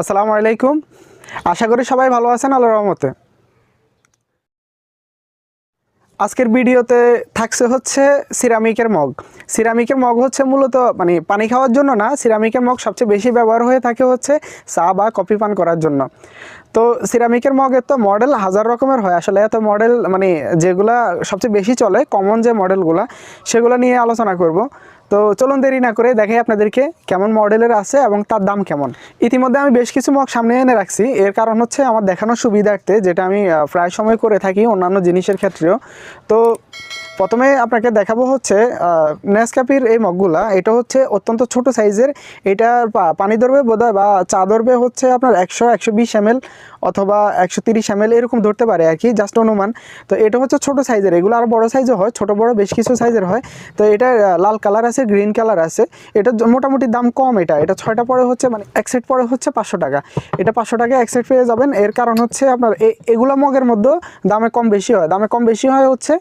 আসসালামু আলাইকুম। আশা করি সবাই ভালো আছেন আল্লাহর রহমতে। আজকের ভিডিওতে থাকছে হচ্ছে সিরামিকের মগ। সিরামিকের মগ হচ্ছে মূলত মানে পানি খাওয়ার জন্য না, সিরামিকের মগ সবচেয়ে বেশি ব্যবহার হয়ে থাকে হচ্ছে চা বা কফি পান করার জন্য। তো সিরামিকের মগের তো মডেল হাজার রকমের হয়। আসলে এত মডেল মানে যেগুলা সবচেয়ে বেশি চলে কমন যে মডেলগুলা সেগুলো নিয়ে আলোচনা করব। তো চলুন দেরি না করে দেখাই আপনাদেরকে কেমন মডেলের আছে এবং তার দাম কেমন। ইতিমধ্যে আমি বেশ কিছু মগ সামনে এনে রাখছি। এর কারণ হচ্ছে আমার দেখানোর সুবিধার্থে, যেটা আমি প্রায় সময় করে থাকি অন্যান্য জিনিসের ক্ষেত্রেও। তো প্রথমে আপনাকে দেখাবো হচ্ছে নেসক্যাপির এই মগগুলা। এটা হচ্ছে অত্যন্ত ছোট সাইজের। এটার পা- পানি ধরবে বোধহয় বা চা ধরবে হচ্ছে আপনার একশো একশো বিশ এম অথবা একশো তিরিশ এম এরকম ধরতে পারে আর কি জাস্ট অনুমান। তো এটা হচ্ছে ছোট সাইজের। এগুলো আরও বড় সাইজও হয়, ছোট বড় বেশ কিছু সাইজের হয়। তো এটা লাল কালার আছে, গ্রিন কালার আছে। এটা মোটামুটি দাম কম এটা। এটা ছয়টা পরে হচ্ছে মানে এক সেট পরে হচ্ছে পাঁচশো টাকা। এটা পাঁচশো টাকা এক সেট পেয়ে যাবেন। এর কারণ হচ্ছে আপনার এগুলো মগের মধ্যে দামে কম বেশি হয়। দামে কম বেশি হয় হচ্ছে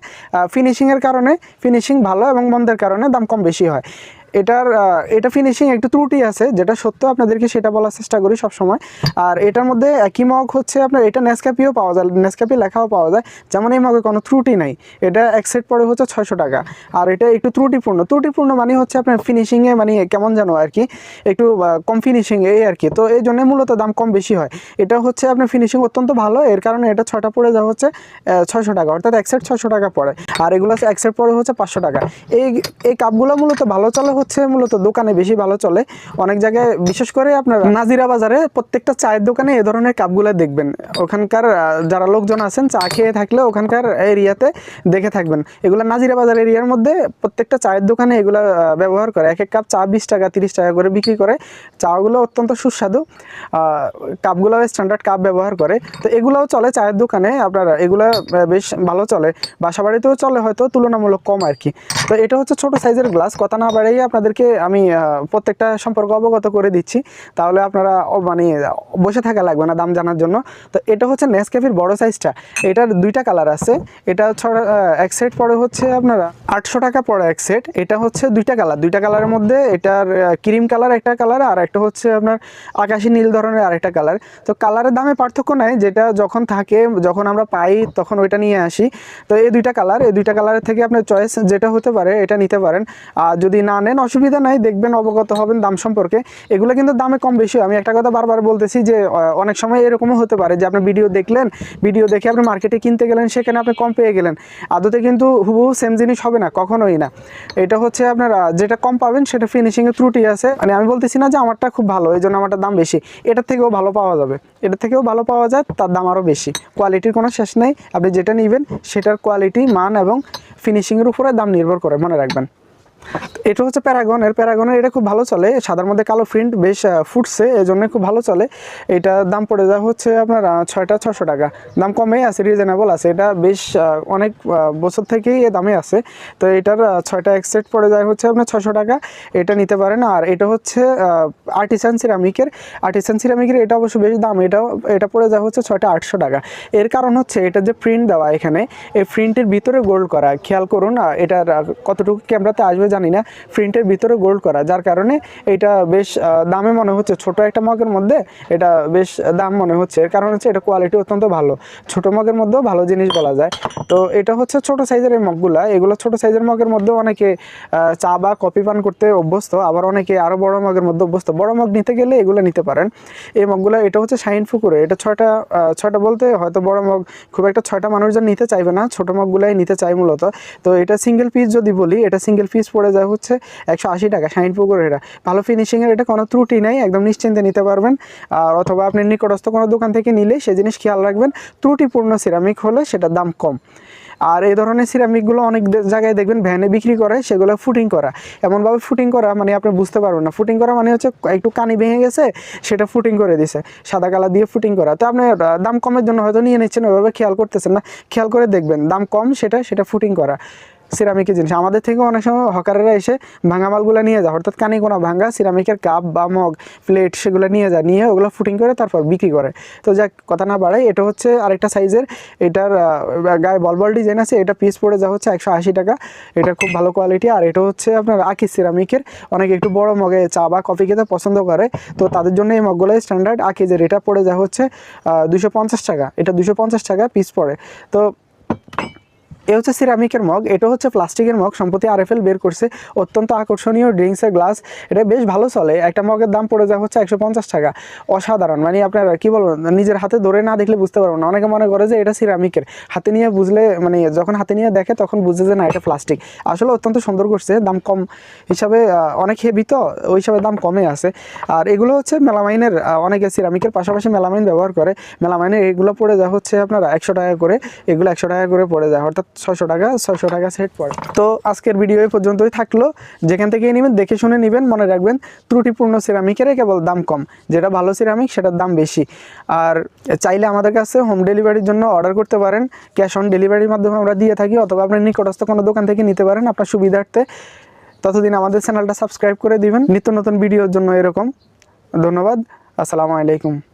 ফিনিশিংয়ের কারণে ফিনিশিং ভালো এবং মন্দের কারণে দাম কম বেশি হয়। এটার এটা ফিনিশিং একটু ত্রুটি আছে, যেটা সত্য আপনাদেরকে সেটা বলার চেষ্টা করি সবসময়। আর এটার মধ্যে একই মগ হচ্ছে আপনার, এটা নেসক্যাপিও পাওয়া যায় নেসক্যাপি লেখাও পাওয়া যায়, যেমন এই মগে কোনো ত্রুটি নাই। এটা এক সেট পরে হচ্ছে ছয়শো টাকা। আর এটা একটু ত্রুটিপূর্ণ। ত্রুটিপূর্ণ মানে হচ্ছে আপনার ফিনিশিংয়ে মানে কেমন জানো আর কি, একটু কম ফিনিশিং এই আর কি। তো এই জন্য মূলত দাম কম বেশি হয়। এটা হচ্ছে আপনার ফিনিশিং অত্যন্ত ভালো, এর কারণে এটা ছটা পড়ে যাওয়া হচ্ছে ছয়শো টাকা। অর্থাৎ এক সেট ছয়শো টাকা পড়ে। আর এগুলো এক সেট পড়ে হচ্ছে পাঁচশো টাকা। এই এই কাপগুলো মূলত ভালো চলে হচ্ছে মূলত দোকানে বেশি ভালো চলে। অনেক জায়গায়, বিশেষ করে আপনার নাজিরা বাজারে প্রত্যেকটা চায়ের দোকানে এ ধরনের কাপগুলো দেখবেন। ওখানকার যারা লোকজন আছেন, চা খেয়ে থাকলে ওখানকার এরিয়াতে দেখে থাকবেন। এগুলো নাজিরা বাজার এরিয়ার মধ্যে প্রত্যেকটা চায়ের দোকানে এগুলো ব্যবহার করে। এক এক কাপ চা বিশ টাকা, তিরিশ টাকা করে বিক্রি করে। চাগুলো অত্যন্ত সুস্বাদু। কাপগুলো স্ট্যান্ডার্ড কাপ ব্যবহার করে। তো এগুলোও চলে চায়ের দোকানে। আপনার এগুলো বেশ ভালো চলে। বাসা বাড়িতেও চলে হয়তো, তুলনামূলক কম আর কি তো এটা হচ্ছে ছোট সাইজের গ্লাস। কথা না বাড়াই আপনাদেরকে আমি প্রত্যেকটা সম্পর্কে অবগত করে দিচ্ছি। তাহলে আপনারা মানে বসে থাকা লাগবে না দাম জানার জন্য। তো এটা হচ্ছে নেসক্যাফির বড় সাইজটা এটার দুইটা কালার আছে। এটা ছড়া এক সেট পরে হচ্ছে আপনারা আটশো টাকা পড়ে এক সেট এটা হচ্ছে দুইটা কালার দুইটা কালারের মধ্যে এটার ক্রিম কালার একটা কালার আর একটা হচ্ছে আপনার আকাশি নীল ধরনের আরেকটা কালার তো কালারের দামে পার্থক্য নাই। যেটা যখন থাকে, যখন আমরা পাই, তখন ওইটা নিয়ে আসি। তো এই দুইটা কালার এই দুইটা কালারের থেকে আপনার চয়েস যেটা হতে পারে, এটা নিতে পারেন। আর যদি না নেন অসুবিধা নাই, দেখবেন অবগত হবেন দাম সম্পর্কে। এগুলো কিন্তু দামে কম বেশি। আমি একটা কথা বারবার বলতেছি যে অনেক সময় এরকমও হতে পারে যে, আপনি ভিডিও দেখলেন, ভিডিও দেখে আপনি মার্কেটে কিনতে গেলেন, সেখানে আপনি কম পেয়ে গেলেন। আদতে কিন্তু হুবহু সেম জিনিস হবে না, কখনোই না। এটা হচ্ছে আপনার যেটা কম পাবেন, সেটা ফিনিশিংয়ে ত্রুটি আছে। মানে আমি বলতেছি না যে, আমারটা খুব ভালো, এই জন্য আমারটা দাম বেশি। এটার থেকেও ভালো পাওয়া যাবে। এটার থেকেও ভালো পাওয়া যায়, তার দাম আরও বেশি। কোয়ালিটির কোনো শেষ নেই। আপনি যেটা নেবেন, সেটার কোয়ালিটি, মান এবং ফিনিশিংয়ের উপরে দাম নির্ভর করে, মনে রাখবেন। এটা হচ্ছে প্যারাগন, এর প্যারাগনের এটা খুব ভালো চলে। সাদার মধ্যে কালো প্রিন্ট বেশ ফুটছে এই জন্য খুব ভালো চলে। এটা দাম পড়ে যায় হচ্ছে আপনার ছয়টা ছশো টাকা। দাম কমেই আছে রিজনেবল আছে। এটা বেশ অনেক বছর থেকেই এ দামে আছে। তো এটার ছয়টা এক সেট পড়ে যায় হচ্ছে আপনার ছশো টাকা। এটা নিতে পারেন। আর এটা হচ্ছে আর্টিসান সিরামিকের আর্টিসান সিরামিকের এটা অবশ্য বেশ দাম। এটাও, এটা পড়ে যায় হচ্ছে ছয়টা আটশো টাকা। এর কারণ হচ্ছে, এটা যে প্রিন্ট দেওয়া এখানে, এই প্রিন্টের ভিতরে গোল্ড করা। খেয়াল করুন এটার কতটুকু ক্যামেরাতে আসবে জানি না, প্রিন্টের ভিতরে গোল্ড করা, যার কারণে এটা বেশ দামে মনে হচ্ছে, ছোট একটা মগের মধ্যে এটা বেশ দাম মনে হচ্ছে। এর কারণ হচ্ছে এটা কোয়ালিটি অত্যন্ত ভালো। ছোট মগের মধ্যেও ভালো জিনিস বলা যায়। তো এটা হচ্ছে ছোট সাইজের এই মগগুলা। এগুলো ছোট সাইজের মগের মধ্যে অনেকে চা বা কফি পান করতে অভ্যস্ত। আবার অনেকে আরও বড় মগের মধ্যে অভ্যস্ত। বড় মগ নিতে গেলে এগুলো নিতে পারেন। এই মগগুলো, এটা হচ্ছে শাইন ফুকুরে এটা ছয়টা ছয়টা বলতে হয়তো বড় মগ খুব একটা ছয়টা মানুষজন নিতে চাইবে না। ছোট মগগুলাই নিতে চাই মূলত। তো এটা সিঙ্গেল পিস যদি বলি, এটা সিঙ্গেল পিস পড়ে যায় হচ্ছে একশো আশি টাকা শাইন পুকুর এটা। ভালো ফিনিশিংয়ের এটা কোনো ত্রুটি নেই, একদম নিশ্চিন্তে নিতে পারবেন। আর অথবা আপনি নিকটস্থ কোনো দোকান থেকে নিলে সে জিনিস খেয়াল রাখবেন, ত্রুটিপূর্ণ সিরামিক হলে সেটার দাম কম। আর এই ধরনের সিরামিকগুলো অনেক জায়গায় দেখবেন ভ্যানে বিক্রি করে, সেগুলো ফুটিং করা। এমনভাবে ফুটিং করা মানে আপনি বুঝতে পারবেন না। ফুটিং করা মানে হচ্ছে একটু কানি ভেঙে গেছে, সেটা ফুটিং করে দিছে। সাদা কালার দিয়ে ফুটিং করা। তো আপনি দাম কমের জন্য হয়তো নিয়ে নিচ্ছেন, ওইভাবে খেয়াল করতেছেন না। খেয়াল করে দেখবেন, দাম কম সেটা সেটা ফুটিং করা। সিরামিকের জিনিস। আমাদের থেকে অনেক সময় হকারেরা এসে ভাঙা মালগুলো নিয়ে যায়। অর্থাৎ কানি কোনা ভাঙা সিরামিকের কাপ বা মগ, প্লেট সেগুলো নিয়ে যায়। নিয়ে ওগুলো ফুটিং করে তারপর বিক্রি করে। তো যাক, কথা না বাড়াই, এটা হচ্ছে আরেকটা সাইজের। এটার গায়ে বল বল ডিজাইন আছে। এটা পিস পড়ে যা হচ্ছে একশো আশি টাকা। এটা খুব ভালো কোয়ালিটি আর এটা হচ্ছে আপনার আকি সিরামিকের। অনেকে একটু বড় মগে চা বা কফি খেতে পছন্দ করে। তো তাদের জন্য এই মগগুলো স্ট্যান্ডার্ড আঁকি যে এটা পড়ে যা হচ্ছে দুশো টাকা। এটা দুশো টাকা পিস পড়ে। তো এ হচ্ছে সিরামিকের মগ, এটা হচ্ছে প্লাস্টিকের মগ, সম্প্রতি আরএফএল বের করছে। অত্যন্ত আকর্ষণীয় ড্রিঙ্কসের গ্লাস এটা বেশ ভালো চলে। একটা মগের দাম পড়ে যায় হচ্ছে একশো পঞ্চাশ টাকা। অসাধারণ মানে আপনার কি বলব, নিজের হাতে ধরে না দেখলে বুঝতে পারব না। অনেকে মনে করে যে এটা সিরামিকের হাতে নিয়ে বুঝলে মানে যখন হাতে নিয়ে দেখে তখন বুঝে যে না, এটা প্লাস্টিক আসলে অত্যন্ত সুন্দর করছে, দাম কম হিসাবে অনেক হেভি তো, ওই হিসাবে দাম কমে আছে। আর এগুলো হচ্ছে মেলামাইনের অনেকে সিরামিকের পাশাপাশি মেলামাইন ব্যবহার করে। মেলামাইনের এগুলো পড়ে যায় হচ্ছে আপনার একশো টাকা করে, এগুলো একশো টাকা করে পড়ে যায়। অর্থাৎ ছয়শো টাকা ছয়শো টাকা সেট পড়ে। তো আজকের ভিডিও এই পর্যন্তই থাকল। যেখান থেকে নেবেন, দেখে শুনে নেবেন, মনে রাখবেন ত্রুটিপূর্ণ সিরামিকের কেবল দাম কম। যেটা ভালো সিরামিক সেটার দাম বেশি। আর চাইলে আমাদের কাছে হোম ডেলিভারির জন্য অর্ডার করতে পারেন। ক্যাশ অন ডেলিভারির মাধ্যমে আমরা দিয়ে থাকি, অথবা আপনার নিকটস্থ কোনো দোকান থেকে নিতে পারেন আপনার সুবিধার্থে। ততদিন আমাদের চ্যানেলটা সাবস্ক্রাইব করে দিবেন। নিত্য নতুন ভিডিওর জন্য এরকম। ধন্যবাদ। আসসালামু আলাইকুম।